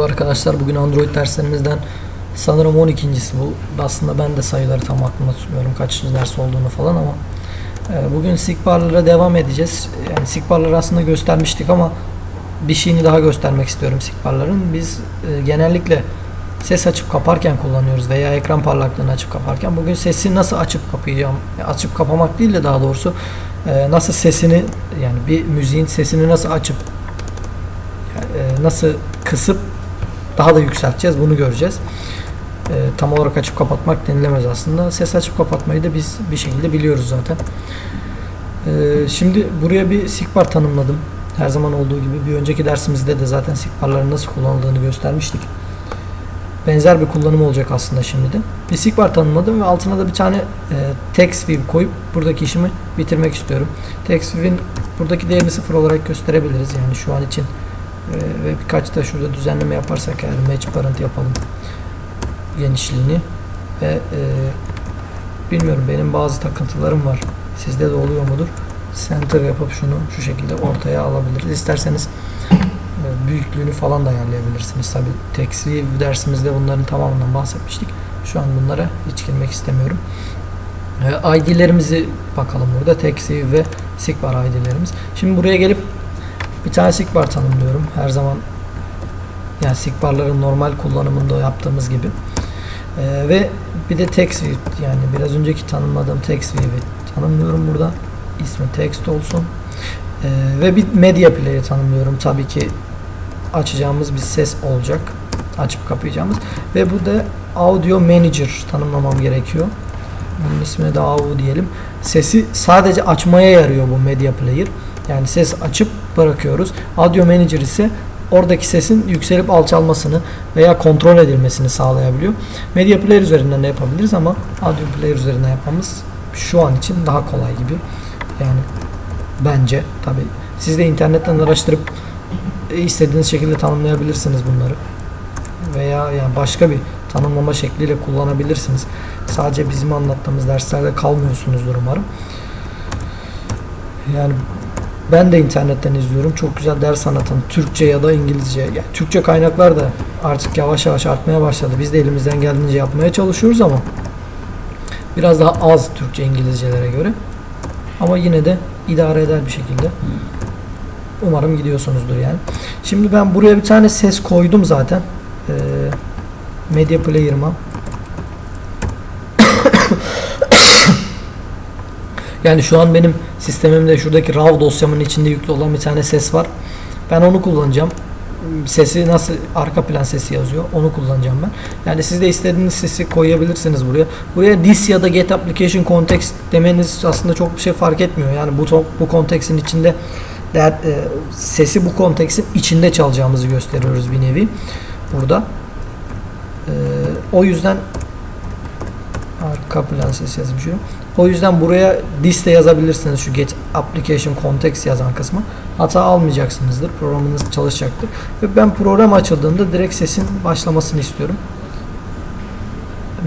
Merhaba arkadaşlar. Bugün Android derslerimizden sanırım 12.si bu. Aslında ben de sayıları tam aklımda tutmuyorum kaçıncı ders olduğunu falan ama e, bugün sigbarlara devam edeceğiz. Yani sigbarları aslında göstermiştik ama bir şeyini daha göstermek istiyorum sigbarların. Biz e, genellikle ses açıp kaparken kullanıyoruz veya ekran parlaklığını açıp kaparken. Bugün sesi nasıl açıp kapayacağım? Açıp kapamak değil de daha doğrusu e, nasıl sesini yani bir müziğin sesini nasıl açıp e, nasıl kısıp daha da yükselteceğiz bunu göreceğiz. E, tam olarak açıp kapatmak denilemez aslında. Ses açıp kapatmayı da biz bir şekilde biliyoruz zaten. E, şimdi buraya bir sikbar tanımladım. Her zaman olduğu gibi bir önceki dersimizde de zaten sikbarların nasıl kullanıldığını göstermiştik. Benzer bir kullanım olacak aslında şimdi de. Bir sikbar tanımladım ve altına da bir tane e, text view koyup buradaki işimi bitirmek istiyorum. Text view'in buradaki değerini sıfır olarak gösterebiliriz. Yani şu an için ve birkaç da şurada düzenleme yaparsak eğer match parent yapalım genişliğini. Ve e, bilmiyorum benim bazı takıntılarım var. Sizde de oluyor mudur? Center yapıp şunu şu şekilde ortaya alabiliriz. İsterseniz e, büyüklüğünü falan da ayarlayabilirsiniz. Tabi text dersimizde bunların tamamından bahsetmiştik. Şu an bunlara hiç girmek istemiyorum. E, ID'lerimizi bakalım burada. Text ve sigbar ID'lerimiz şimdi buraya gelip bir tane sikbar tanımlıyorum. Her zaman yani sikbarların normal kullanımında yaptığımız gibi. Ee, ve bir de text view yani biraz önceki tanımladığım text view'i tanımlıyorum burada. İsmi text olsun. Ee, ve bir media player tanımlıyorum. Tabii ki açacağımız bir ses olacak. Açıp kapayacağımız. Ve burada audio manager tanımlamam gerekiyor. Bunun ismine de AU diyelim. Sesi sadece açmaya yarıyor bu media player. Yani ses açıp bırakıyoruz. Audio Manager ise oradaki sesin yükselip alçalmasını veya kontrol edilmesini sağlayabiliyor. Media Player üzerinden de yapabiliriz ama Audio Player üzerinden yapmamız şu an için daha kolay gibi. Yani bence tabi siz de internetten araştırıp istediğiniz şekilde tanımlayabilirsiniz bunları. Veya yani başka bir tanımlama şekliyle kullanabilirsiniz. Sadece bizim anlattığımız derslerde kalmıyorsunuzdur umarım. Yani ben de internetten izliyorum. Çok güzel ders anlatan Türkçe ya da İngilizce. Yani Türkçe kaynaklar da artık yavaş yavaş artmaya başladı. Biz de elimizden geldiğince yapmaya çalışıyoruz ama biraz daha az Türkçe İngilizcelere göre. Ama yine de idare eder bir şekilde. Umarım gidiyorsunuzdur yani. Şimdi ben buraya bir tane ses koydum zaten. Ee, Media Player'ıma. Yani şu an benim sistemimde şuradaki RAW dosyamın içinde yüklü olan bir tane ses var. Ben onu kullanacağım. Sesi nasıl arka plan sesi yazıyor onu kullanacağım ben. Yani siz de istediğiniz sesi koyabilirsiniz buraya. Buraya this ya da get application context demeniz aslında çok bir şey fark etmiyor. Yani bu bu konteksin içinde değer, e, sesi bu konteksin içinde çalacağımızı gösteriyoruz bir nevi burada. E, o yüzden arka plan ses yazmışıyor. O yüzden buraya liste yazabilirsiniz şu get application context yazan kısmı. Hata almayacaksınızdır. Programınız çalışacaktır. Ve ben program açıldığında direkt sesin başlamasını istiyorum.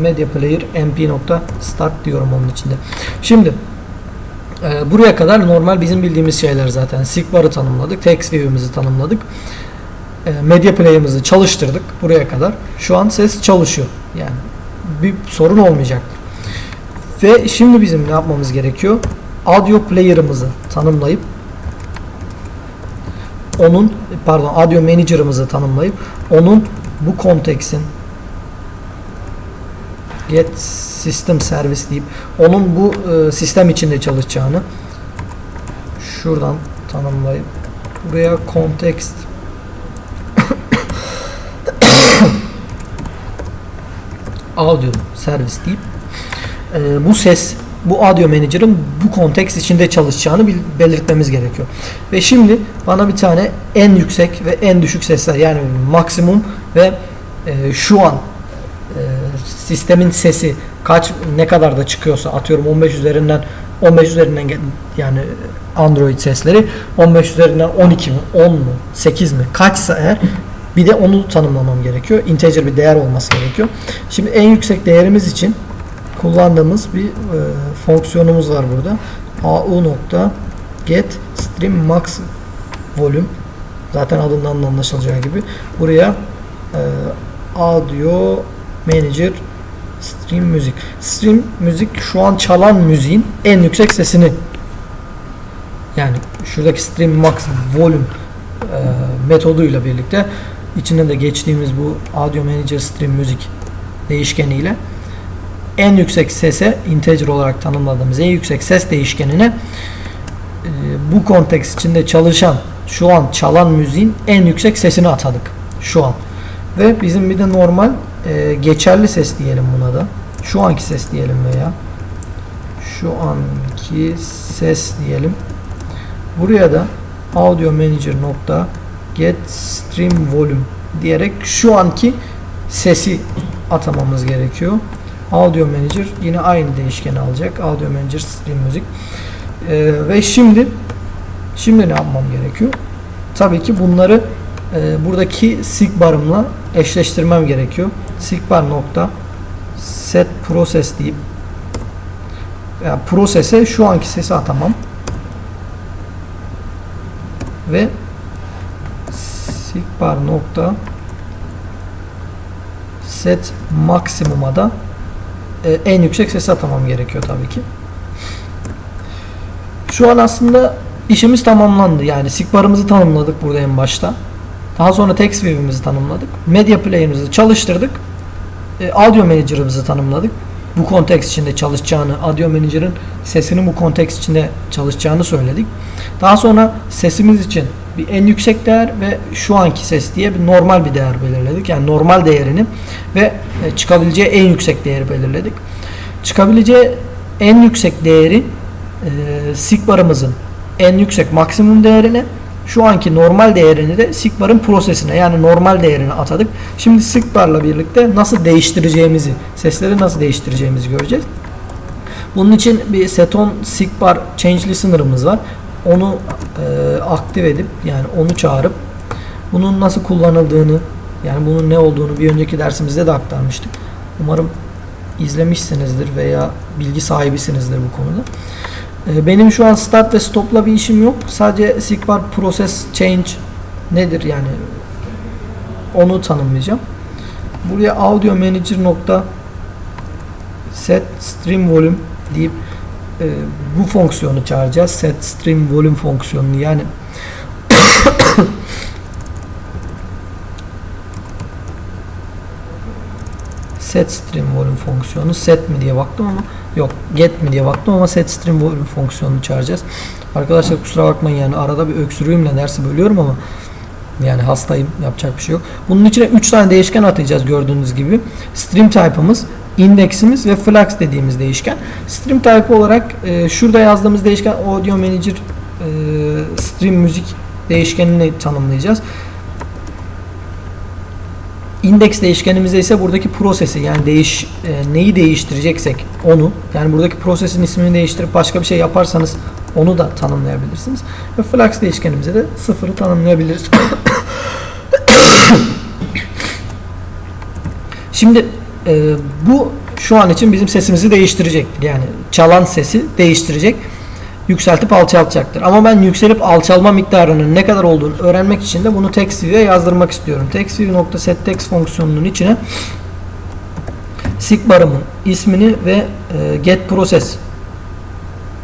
Media Player mp.start diyorum onun içinde. Şimdi e, buraya kadar normal bizim bildiğimiz şeyler zaten. Sigbar'ı tanımladık. Text view'imizi tanımladık. E, Media Player'ımızı çalıştırdık buraya kadar. Şu an ses çalışıyor. Yani bir sorun olmayacaktır. Ve şimdi bizim ne yapmamız gerekiyor? Audio player'ımızı tanımlayıp onun pardon audio manager'ımızı tanımlayıp onun bu konteksin get system service deyip onun bu e, sistem içinde çalışacağını şuradan tanımlayıp buraya context audio servis deyip e, bu ses bu audio manager'ın bu konteks içinde çalışacağını belirtmemiz gerekiyor. Ve şimdi bana bir tane en yüksek ve en düşük sesler yani maksimum ve e, şu an e, sistemin sesi kaç ne kadar da çıkıyorsa atıyorum 15 üzerinden 15 üzerinden yani Android sesleri 15 üzerinden 12 mi 10 mu 8 mi kaçsa eğer bir de onu tanımlamam gerekiyor. Integer bir değer olması gerekiyor. Şimdi en yüksek değerimiz için kullandığımız bir e, fonksiyonumuz var burada. au nokta get stream max volume zaten adından da anlaşılacağı gibi buraya e, audio manager stream müzik. Stream müzik şu an çalan müziğin en yüksek sesini yani şuradaki stream max volume e, metoduyla birlikte içinde de geçtiğimiz bu audio manager stream müzik değişkeniyle en yüksek sese integer olarak tanımladığımız en yüksek ses değişkenine e, bu konteks içinde çalışan şu an çalan müziğin en yüksek sesini atadık şu an. Ve bizim bir de normal e, geçerli ses diyelim buna da. Şu anki ses diyelim veya şu anki ses diyelim. Buraya da audio manager nokta get stream volume diyerek şu anki sesi atamamız gerekiyor. Audio Manager yine aynı değişkeni alacak. Audio Manager Stream Müzik. Ee, ve şimdi şimdi ne yapmam gerekiyor? Tabii ki bunları e, buradaki sig barımla eşleştirmem gerekiyor. Sigbar nokta set process deyip yani prosese şu anki sesi atamam. Ve sigbar nokta set maksimuma da e, en yüksek sesi atamam gerekiyor tabii ki. Şu an aslında işimiz tamamlandı. Yani sigbarımızı tanımladık burada en başta. Daha sonra text view'imizi tanımladık. Media player'ımızı çalıştırdık. E, audio manager'ımızı tanımladık. Bu konteks içinde çalışacağını, audio manager'ın sesinin bu konteks içinde çalışacağını söyledik. Daha sonra sesimiz için bir en yüksek değer ve şu anki ses diye bir normal bir değer belirledik. Yani normal değerini ve e, çıkabileceği en yüksek değeri belirledik. Çıkabileceği en yüksek değeri e, sigbarımızın en yüksek maksimum değerine şu anki normal değerini de sigbarın prosesine yani normal değerine atadık. Şimdi sigbarla birlikte nasıl değiştireceğimizi, sesleri nasıl değiştireceğimizi göreceğiz. Bunun için bir seton sigbar change listener'ımız var. Onu e, aktif edip yani onu çağırıp bunun nasıl kullanıldığını yani bunun ne olduğunu bir önceki dersimizde de aktarmıştık. Umarım izlemişsinizdir veya bilgi sahibisinizdir bu konuda. E, benim şu an start ve stop'la bir işim yok. Sadece sigbar process change nedir yani onu tanımlayacağım. Buraya audio manager nokta set stream volume deyip e, bu fonksiyonu çağıracağız. Set stream volume fonksiyonunu yani set stream volume fonksiyonu set mi diye baktım ama yok get mi diye baktım ama set stream volume fonksiyonunu çağıracağız. Arkadaşlar kusura bakmayın yani arada bir öksürüğümle dersi bölüyorum ama yani hastayım yapacak bir şey yok. Bunun içine 3 tane değişken atacağız gördüğünüz gibi. Stream type'ımız, indeksimiz ve flux dediğimiz değişken. Stream type olarak e, şurada yazdığımız değişken audio manager e, stream müzik değişkenini tanımlayacağız. Index değişkenimizde ise buradaki prosesi yani değiş e, neyi değiştireceksek onu yani buradaki prosesin ismini değiştirip başka bir şey yaparsanız onu da tanımlayabilirsiniz. Ve flux değişkenimize de sıfırı tanımlayabiliriz. Şimdi e, bu şu an için bizim sesimizi değiştirecektir. Yani çalan sesi değiştirecek. Yükseltip alçaltacaktır. Ama ben yükselip alçalma miktarının ne kadar olduğunu öğrenmek için de bunu TextView'e yazdırmak istiyorum. TextView.setText fonksiyonunun içine sigbarımın ismini ve e, getProcess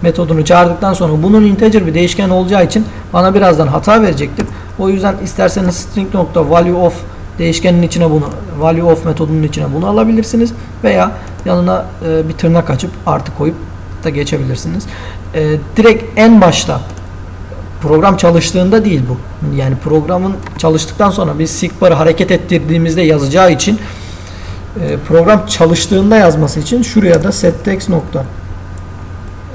metodunu çağırdıktan sonra bunun integer bir değişken olacağı için bana birazdan hata verecektir. O yüzden isterseniz string.valueOf değişkenin içine bunu valueOf metodunun içine bunu alabilirsiniz veya yanına e, bir tırnak açıp artı koyup da geçebilirsiniz. E, direkt en başta program çalıştığında değil bu. Yani programın çalıştıktan sonra biz sigbar'ı hareket ettirdiğimizde yazacağı için e, program çalıştığında yazması için şuraya da setText nokta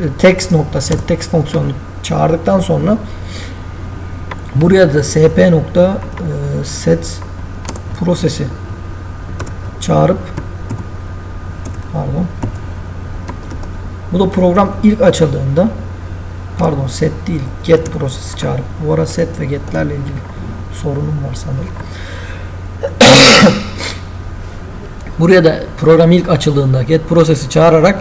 e, text nokta setText fonksiyonunu çağırdıktan sonra buraya da sp nokta e, set prosesi çağırıp pardon bu da program ilk açıldığında pardon set değil get prosesi çağırıp bu ara set ve getlerle ilgili sorunum var sanırım. Buraya da program ilk açıldığında get prosesi çağırarak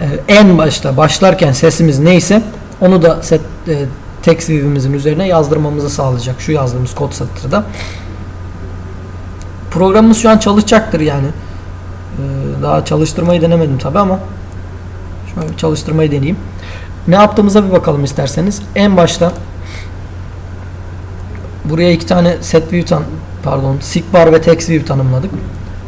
e, en başta başlarken sesimiz neyse onu da set e, text view'imizin üzerine yazdırmamızı sağlayacak şu yazdığımız kod satırda programımız şu an çalışacaktır yani. Ee, daha çalıştırmayı denemedim tabi ama şöyle çalıştırmayı deneyeyim. Ne yaptığımıza bir bakalım isterseniz. En başta buraya iki tane set view tan pardon sigbar ve text view tanımladık.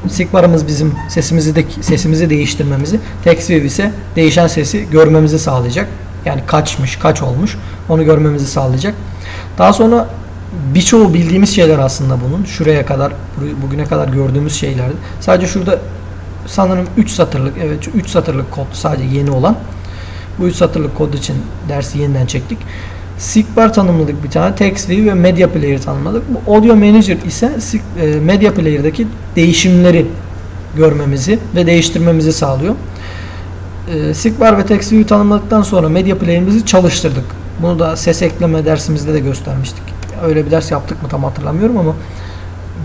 Sigbar'ımız bizim sesimizi de sesimizi değiştirmemizi, text view ise değişen sesi görmemizi sağlayacak. Yani kaçmış, kaç olmuş onu görmemizi sağlayacak. Daha sonra birçoğu bildiğimiz şeyler aslında bunun. Şuraya kadar bugüne kadar gördüğümüz şeylerdi. Sadece şurada sanırım 3 satırlık evet 3 satırlık kod sadece yeni olan. Bu 3 satırlık kod için dersi yeniden çektik. Sigbar tanımladık bir tane. TextView ve Media Player tanımladık. Bu Audio Manager ise e, Media Player'daki değişimleri görmemizi ve değiştirmemizi sağlıyor. E, Sigbar ve TextView tanımladıktan sonra Media Player'imizi çalıştırdık. Bunu da ses ekleme dersimizde de göstermiştik. Öyle bir ders yaptık mı tam hatırlamıyorum ama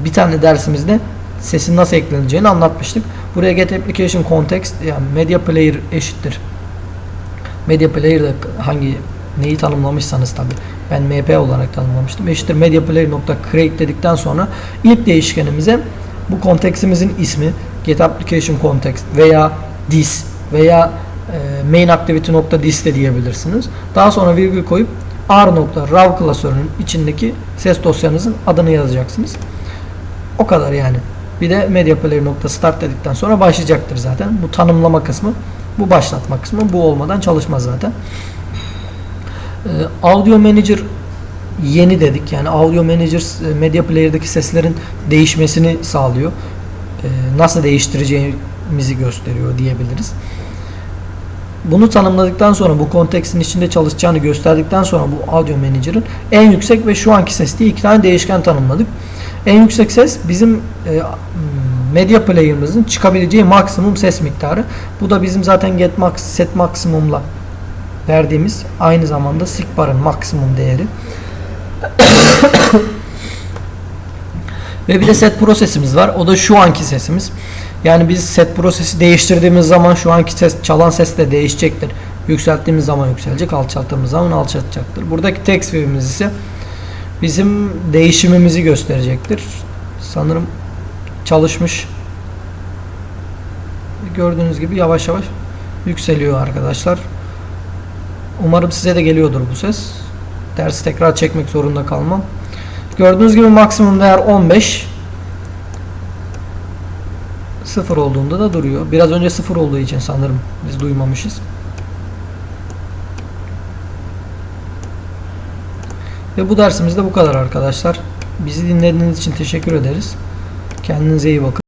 bir tane dersimizde sesin nasıl ekleneceğini anlatmıştık. Buraya get application context yani media player eşittir. Media player'da hangi neyi tanımlamışsanız tabi. Ben mp olarak tanımlamıştım. Eşittir media player nokta create dedikten sonra ilk değişkenimize bu konteksimizin ismi get application context veya this veya e, main activity nokta this de diyebilirsiniz. Daha sonra virgül koyup r nokta raw klasörünün içindeki ses dosyanızın adını yazacaksınız. O kadar yani. Bir de media player nokta start dedikten sonra başlayacaktır zaten. Bu tanımlama kısmı, bu başlatma kısmı. Bu olmadan çalışmaz zaten. Ee, Audio Manager yeni dedik. Yani Audio Manager e, Media Player'daki seslerin değişmesini sağlıyor. Ee, nasıl değiştireceğimizi gösteriyor diyebiliriz. Bunu tanımladıktan sonra bu konteksin içinde çalışacağını gösterdikten sonra bu Audio Manager'ın en yüksek ve şu anki ses diye iki tane değişken tanımladık. En yüksek ses bizim e, Media Player'ımızın çıkabileceği maksimum ses miktarı. Bu da bizim zaten get max set maksimumla verdiğimiz aynı zamanda Sigbar'ın maksimum değeri. Ve bir de set prosesimiz var. O da şu anki sesimiz. Yani biz set prosesi değiştirdiğimiz zaman şu anki ses çalan ses de değişecektir. Yükselttiğimiz zaman yükselecek, alçalttığımız zaman alçaltacaktır. Buradaki text view'imiz ise bizim değişimimizi gösterecektir. Sanırım çalışmış. Gördüğünüz gibi yavaş yavaş yükseliyor arkadaşlar. Umarım size de geliyordur bu ses. Dersi tekrar çekmek zorunda kalmam. Gördüğünüz gibi maksimum değer 15. 0 olduğunda da duruyor. Biraz önce 0 olduğu için sanırım biz duymamışız. Ve bu dersimiz de bu kadar arkadaşlar. Bizi dinlediğiniz için teşekkür ederiz. Kendinize iyi bakın.